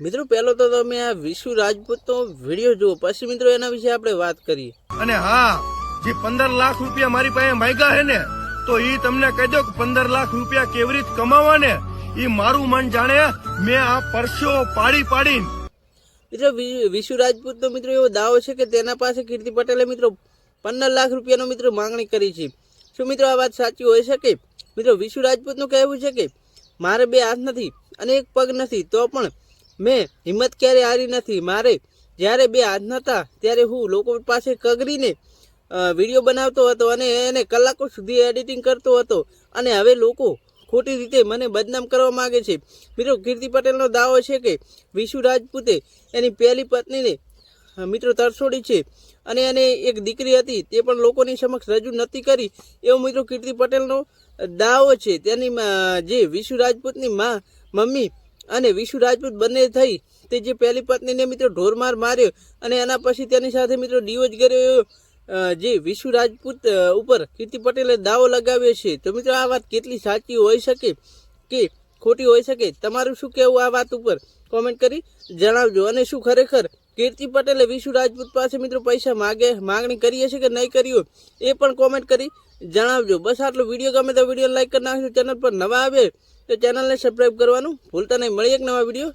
મિત્રો પહેલો તો તમે આ વિશુ રાજપૂતનો વીડિયો જુઓ. પછી મિત્રો એના વિશે આપણે વાત કરીએ. અને હા જે પંદર લાખ રૂપિયા મારી પાસે માંગ્યા હે ને તો એ તમને કહી દો કે પંદર લાખ રૂપિયા કેવી રીતે કમાવા ને એ મારું મન જાણે મેં આ પરસ્યો પાડી પાડી મિત્રો વિશુ રાજપૂતનો મિત્રો એવો દાવો છે કે તેના પાસે કીર્તિ પટેલે મિત્રો પંદર લાખ રૂપિયાનો મિત્રો માંગણી કરી છે. શું મિત્રો આ વાત સાચી હોઈ શકે મિત્રો વિશુ રાજપૂતનું કહેવું છે કે મારે બે હાથ નથી અને એક પગ નથી તો પણ મેં હિંમત ક્યારે હારી નથી. મારે જ્યારે બે હાથ નહોતા, ત્યારે હું લોકો પાસે કગરીને વીડિયો બનાવતો હતો અને એને કલાકો સુધી એડિટિંગ કરતો હતો. અને હવે લોકો ખોટી રીતે મને બદનામ કરવા માગે છે. મિત્રો, કીર્તિ પટેલનો દાવો છે કે વિશુ રાજપૂતે એની પહેલી પત્નીને મિત્રો તરછોડી છે અને એને એક દીકરી હતી, તે પણ લોકોની સમક્ષ રજૂ નથી કરી. એવો મિત્રો કીર્તિ પટેલનો દાવો છે. તેની જે વિશુ રાજપૂતની મા, મમ્મી અને વિશુ રાજપૂત બંને થઈ તે જે પહેલી પત્નીને મિત્રો ઢોરમાર માર્યો અને એના પછી તેની સાથે મિત્રો ડિવોર્સ કર્યો જે વિશુ રાજપૂત ઉપર કીર્તિ પટેલે દાવો લગાવ્યો છે. તો મિત્રો આ વાત કેટલી સાચી હોઈ શકે કે ખોટી હોઈ શકે? તમારું શું કહેવું આ વાત ઉપર? કોમેન્ટ કરી જણાવજો. અને શું ખરેખર કીર્તિ પટેલે વિશુ રાજપૂત પાસે મિત્રો પૈસા માગે, માગણી કરી હશે કે નહીં કરી એ પણ કોમેન્ટ કરી જણાવજો. બસ આટલો વીડિયો ગમે તો વીડિયો લાઇક કરી નાખજો. ચેનલ પર નવા આવે તો ચેનલને સબસ્ક્રાઈબ કરવાનું ભૂલતા નહીં. મળી એક નવા વીડિયો